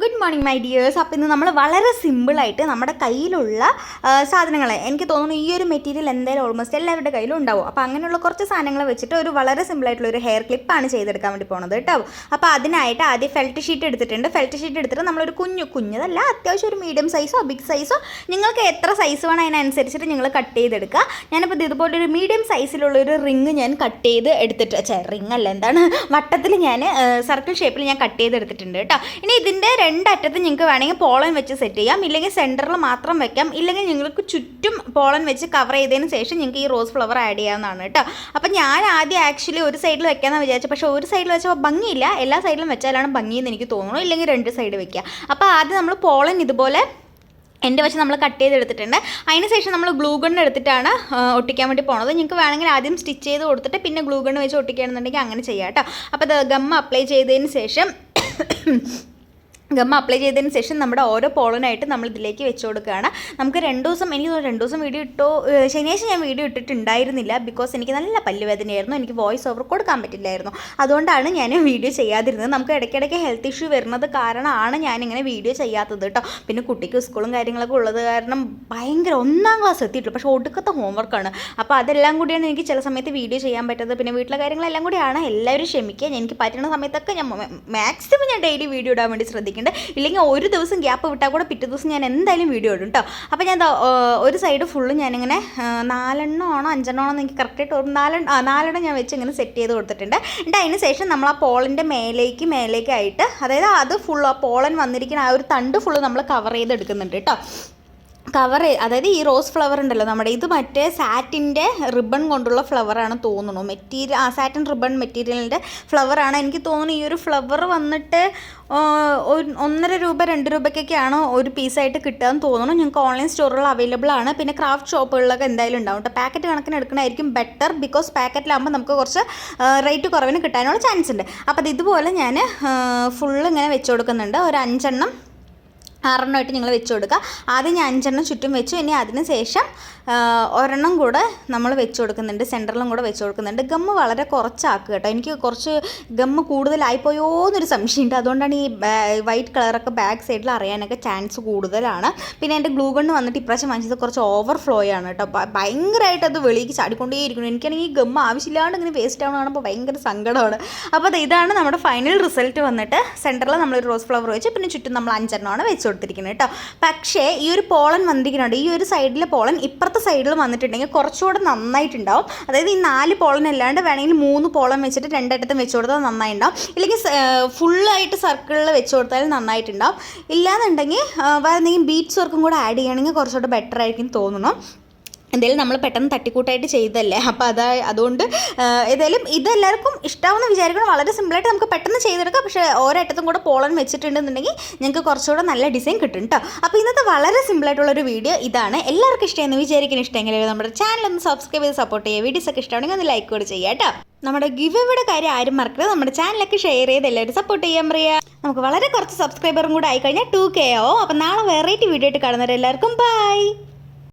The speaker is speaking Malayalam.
ഗുഡ് മോർണിംഗ് മൈ ഡിയേഴ്സ് അപ്പോൾ ഇന്ന് നമ്മൾ വളരെ സിമ്പിളായിട്ട് നമ്മുടെ കയ്യിലുള്ള സാധനങ്ങൾ എനിക്ക് തോന്നുന്നു ഈ ഒരു മെറ്റീരിയൽ എന്തായാലും ഓൾമോസ്റ്റ് എല്ലാവരുടെ കയ്യിലും ഉണ്ടാവും. അപ്പോൾ അങ്ങനെയുള്ള കുറച്ച് സാധനങ്ങൾ വെച്ചിട്ട് ഒരു വളരെ സിമ്പിളായിട്ടുള്ള ഒരു ഹെയർ ക്ലിപ്പാണ് ചെയ്തെടുക്കാൻ വേണ്ടി പോണത് കേട്ടോ. അപ്പോൾ അതിനായിട്ട് ആദ്യം ഫെൽറ്റ് ഷീറ്റ് എടുത്തിട്ടുണ്ട്. ഫെൽറ്റ് ഷീറ്റ് എടുത്തിട്ട് നമ്മളൊരു കുഞ്ഞു കുഞ്ഞതല്ല അത്യാവശ്യം ഒരു മീഡിയം സൈസോ ബിഗ് സൈസോ നിങ്ങൾക്ക് എത്ര സൈസ് വേണം അതിനനുസരിച്ചിട്ട് നിങ്ങൾ കട്ട് ചെയ്തെടുക്കുക. ഞാനിപ്പോൾ ഇത് ഇതുപോലെ ഒരു മീഡിയം സൈസിലുള്ള ഒരു റിങ് ഞാൻ കട്ട് ചെയ്ത് എടുത്തിട്ട് ചേ റിങ് അല്ല എന്താണ്? വട്ടത്തിൽ ഞാൻ സർക്കിൾ ഷേപ്പിൽ ഞാൻ കട്ട് ചെയ്തെടുത്തിട്ടുണ്ട് കേട്ടോ. ഇനി ഇതിന്റെ രണ്ടറ്റത്ത് നിങ്ങൾക്ക് വേണമെങ്കിൽ പോളൻ വെച്ച് സെറ്റ് ചെയ്യാം. ഇല്ലെങ്കിൽ സെന്ററിൽ മാത്രം വെക്കാം. ഇല്ലെങ്കിൽ നിങ്ങൾക്ക് ചുറ്റും പോളൻ വെച്ച് കവർ ചെയ്തതിന് ശേഷം നിങ്ങൾക്ക് ഈ റോസ് ഫ്ലവർ ആഡ് ചെയ്യാവുന്നതാണ് കേട്ടോ. അപ്പോൾ ഞാൻ ആദ്യം ആക്ച്വലി ഒരു സൈഡിൽ വെക്കാമെന്ന് വിചാരിച്ചു പക്ഷേ ഒരു സൈഡിൽ വെച്ചപ്പോൾ ഭംഗിയില്ല. എല്ലാ സൈഡിലും വെച്ചാലാണ് ഭംഗിയെന്ന് എനിക്ക് തോന്നുന്നു. ഇല്ലെങ്കിൽ രണ്ട് സൈഡ് വെക്കുക അപ്പോൾ ആദ്യം നമ്മൾ പോളൻ ഇതുപോലെ എന്റെ വശം നമ്മൾ കട്ട് ചെയ്തെടുത്തിട്ടുണ്ട്. അതിന് ശേഷം നമ്മൾ ഗ്ലൂ ഗൺ എടുത്തിട്ടാണ് ഒട്ടിക്കാൻ വേണ്ടി പോണത്. നിങ്ങൾക്ക് വേണമെങ്കിൽ ആദ്യം സ്റ്റിച്ച് ചെയ്ത് കൊടുത്തിട്ട് പിന്നെ ഗ്ലൂ ഗൺ വെച്ച് ഒട്ടിക്കുകയാണെന്നുണ്ടെങ്കിൽ അങ്ങനെ ചെയ്യാം കേട്ടോ. അപ്പോൾ അത് ഗം അപ്ലൈ ചെയ്തതിന് ശേഷം ഗമ്മ അപ്ലൈ ചെയ്തതിന് ശേഷം നമ്മുടെ ഓരോ പോളനായിട്ട് നമ്മൾ ഇതിലേക്ക് വെച്ച് കൊടുക്കുകയാണ്. നമുക്ക് രണ്ട് ദിവസം എനിക്ക് തോന്നുന്നു രണ്ട് ദിവസം വീഡിയോ ഇട്ടോ ശനിയാഴ്ച ഞാൻ വീഡിയോ ഇട്ടിട്ടുണ്ടായിരുന്നില്ല ബിക്കോസ് എനിക്ക് നല്ല പല്ലുവേദനയായിരുന്നു. എനിക്ക് വോയിസ് ഓവർ കൊടുക്കാൻ പറ്റില്ലായിരുന്നു. അതുകൊണ്ടാണ് ഞാൻ വീഡിയോ ചെയ്യാതിരുന്നത്. നമുക്ക് ഇടയ്ക്കിടയ്ക്ക് ഹെൽത്ത് ഇഷ്യൂ വരുന്നത് കാരണമാണ് ഞാനിങ്ങനെ വീഡിയോ ചെയ്യാത്തത് കേട്ടോ പിന്നെ കുട്ടിക്ക് സ്കൂളും കാര്യങ്ങളൊക്കെ ഉള്ളത് കാരണം ഭയങ്കര ഒന്നാം ക്ലാസ് എത്തിയിട്ടുള്ളൂ പക്ഷേ ഒടുക്കത്തെ ഹോംവർക്കാണ് അപ്പോൾ അതെല്ലാം കൂടിയാണ് എനിക്ക് ചില സമയത്ത് വീഡിയോ ചെയ്യാൻ പറ്റുന്നത്. പിന്നെ വീട്ടിലെ കാര്യങ്ങളെല്ലാം കൂടിയാണ്. എല്ലാവരും ക്ഷമിക്കുക. എനിക്ക് പറ്റുന്ന സമയത്തൊക്കെ ഞാൻ മാക്സിമം ഞാൻ ഡെയിലി വീഡിയോ ഇടാൻ വേണ്ടി ശ്രദ്ധിക്കുന്നുണ്ട് ഇല്ലെങ്കിൽ ഒരു ദിവസം ഗ്യാപ്പ് വിട്ടാൽ കൂടെ പിറ്റേ ദിവസം ഞാൻ എന്തായാലും വീഡിയോ ഇടും കേട്ടോ അപ്പോൾ ഞാൻ ഒരു സൈഡ് ഫുള്ള് ഞാനിങ്ങനെ നാലെണ്ണം ആണോ അഞ്ചെണ്ണം ആണോ എനിക്ക് കറക്റ്റായിട്ട് ഒരു നാലെണ്ണം നാലെണ്ണം ഞാൻ വെച്ച് ഇങ്ങനെ സെറ്റ് ചെയ്ത് കൊടുത്തിട്ടുണ്ട്. എന്നിട്ട് അതിന് ശേഷം നമ്മൾ ആ പോളിന്റെ മേലേക്ക് മേലേക്കായിട്ട് അതായത് അത് ഫുൾ ആ പോളൻ വന്നിരിക്കുന്ന ആ ഒരു തണ്ട് ഫുള്ള് നമ്മൾ കവർ ചെയ്ത് ചെയ്തെടുക്കുന്നുണ്ട് കേട്ടോ കവർ അതായത് ഈ റോസ് ഫ്ലവർ ഉണ്ടല്ലോ നമ്മുടെ ഇത് മറ്റേ സാറ്റിന്റെ റിബൺ കൊണ്ടുള്ള ഫ്ലവറാണ് തോന്നുന്നു. മെറ്റീരിയൽ ആ സാറ്റിൻ റിബൺ മെറ്റീരിയലിന്റെ ഫ്ലവറാണ് എനിക്ക് തോന്നുന്നു ഈ ഒരു ഫ്ലവർ വന്നിട്ട് ഒന്നര രൂപ രണ്ട് രൂപയ്ക്കൊക്കെയാണ് ഒരു പീസായിട്ട് കിട്ടുക എന്ന് തോന്നുന്നു. ഞങ്ങൾക്ക് ഓൺലൈൻ സ്റ്റോറുകൾ അവൈലബിൾ ആണ്. പിന്നെ ക്രാഫ്റ്റ് ഷോപ്പുകളിലൊക്കെ എന്തായാലും ഉണ്ടാവും കേട്ടോ പാക്കറ്റ് കണക്കിന് എടുക്കണമായിരിക്കും ബെറ്റർ ബിക്കോസ് പാക്കറ്റിലാകുമ്പോൾ നമുക്ക് കുറച്ച് റേറ്റ് കുറവിന് കിട്ടാനുള്ള ചാൻസ് ഉണ്ട്. അപ്പോൾ ഇതുപോലെ ഞാൻ ഫുള്ള് ഇങ്ങനെ വെച്ച് കൊടുക്കുന്നുണ്ട്. ഒരു അഞ്ചെണ്ണം ആറെണ്ണമായിട്ട് നിങ്ങൾ വെച്ച് കൊടുക്കുക. ആദ്യം ഞാൻ അഞ്ചെണ്ണം ചുറ്റും വെച്ചു. ഇനി അതിന് ശേഷം ഒരെണ്ണം കൂടെ നമ്മൾ വെച്ച് കൊടുക്കുന്നുണ്ട്. സെന്ററിലും കൂടെ വെച്ച് കൊടുക്കുന്നുണ്ട്. ഗമ്മ് വളരെ കുറച്ചാക്കുക കേട്ടോ. എനിക്ക് കുറച്ച് ഗമ്മ് കൂടുതലായിപ്പോയോ എന്നൊരു സംശയമുണ്ട്. അതുകൊണ്ടാണ് ഈ വൈറ്റ് കളറൊക്കെ ബാക്ക് സൈഡിൽ അറിയാനൊക്കെ ചാൻസ് കൂടുതലാണ്. പിന്നെ എന്റെ ഗ്ലൂ ഗണ്ണ് വന്നിട്ട് ഇപ്രാവശ്യം വാങ്ങിച്ചത് കുറച്ച് ഓവർ ഫ്ലോ ആണ് കേട്ടോ ഭയങ്കരമായിട്ട് അത് വെളിക്ക് ചാടിക്കൊണ്ടേയിരിക്കുന്നു. എനിക്കാണെങ്കിൽ ഈ ഗമ്മ് ആവശ്യമില്ലാണ്ട് ഇങ്ങനെ വേസ്റ്റ് ആവണം കാണുമ്പോൾ ഭയങ്കര സങ്കടമാണ്. അപ്പോൾ ഇതാണ് നമ്മുടെ ഫൈനൽ റിസൾട്ട് വന്നിട്ട് സെന്ററിൽ നമ്മളൊരു റോസ് ഫ്ലവർ വെച്ച്. പിന്നെ ചുറ്റും നമ്മൾ അഞ്ചെണ്ണമാണ് വെച്ച് കൊടുത്തിരിക്കുന്നത് കേട്ടോ. പക്ഷേ ഈ ഒരു പോളൻ വന്നിരിക്കുന്നുണ്ട്. ഈ ഒരു സൈഡിലെ പോളൻ ഇപ്പുറത്തെ സൈഡിൽ വന്നിട്ടുണ്ടെങ്കിൽ കുറച്ചുകൂടെ നന്നായിട്ടുണ്ടാവും. അതായത് ഈ നാല് പോളൻ അല്ലാണ്ട് വേണമെങ്കിൽ മൂന്ന് പോളൻ വെച്ചിട്ട് രണ്ടിടത്തും വെച്ച് കൊടുത്താൽ നന്നായിട്ടുണ്ടാവും. ഇല്ലെങ്കിൽ ഫുള്ളായിട്ട് സർക്കിളിൽ വെച്ച് കൊടുത്താൽ നന്നായിട്ടുണ്ടാവും. ഇല്ലാന്നുണ്ടെങ്കിൽ വേറെ എന്തെങ്കിലും ബീറ്റ്സ് വർക്കും കൂടെ ആഡ് ചെയ്യുകയാണെങ്കിൽ കുറച്ചുകൂടെ ബെറ്റർ ആയിരിക്കും തോന്നുന്നു. എന്തായാലും നമ്മൾ പെട്ടെന്ന് തട്ടിക്കൂട്ടായിട്ട് ചെയ്തല്ലേ അപ്പോൾ അതാ അതുകൊണ്ട് ഏതായാലും ഇതെല്ലാവർക്കും ഇഷ്ടമാവുന്ന വിചാരിക്കണം വളരെ സിമ്പിളായിട്ട് നമുക്ക് പെട്ടെന്ന് ചെയ്തെടുക്കാം. പക്ഷേ ഓരോ അറ്റത്തും കൂടെ പോളൻ വെച്ചിട്ടുണ്ടെന്നുണ്ടെങ്കിൽ ഞങ്ങൾക്ക് കുറച്ചുകൂടെ നല്ല ഡിസൈൻ കിട്ടും കേട്ടോ അപ്പോൾ ഇന്നത്തെ വളരെ സിമ്പിളായിട്ടുള്ളൊരു വീഡിയോ ഇതാണ്. എല്ലാവർക്കും ഇഷ്ടമെന്ന് വിചാരിക്കുന്ന. ഇഷ്ടമെങ്കിൽ നമ്മുടെ ചാനൽ ഒന്ന് സബ്സ്ക്രൈബ് ചെയ്ത് സപ്പോർട്ട് ചെയ്യുക. വീഡിയോസ് ഒക്കെ ഇഷ്ടമാണെങ്കിൽ ഒന്ന് ലൈക്ക് കൂടി ചെയ്യാം കേട്ടോ നമ്മുടെ ഗിവ് ഇവിടെ കാര്യം ആരും മറക്കരുത്. നമ്മുടെ ചാനലൊക്കെ ഷെയർ ചെയ്ത് എല്ലാവരും സപ്പോർട്ട് ചെയ്യാൻ പറയാം നമുക്ക് വളരെ കുറച്ച് സബ്സ്ക്രൈബറും കൂടെ ആയിക്കഴിഞ്ഞാൽ ടു കെ ആവും. അപ്പോൾ നാളെ വെറൈറ്റി വീഡിയോ ആയിട്ട് കാണുന്നവരെല്ലാവർക്കും ബൈ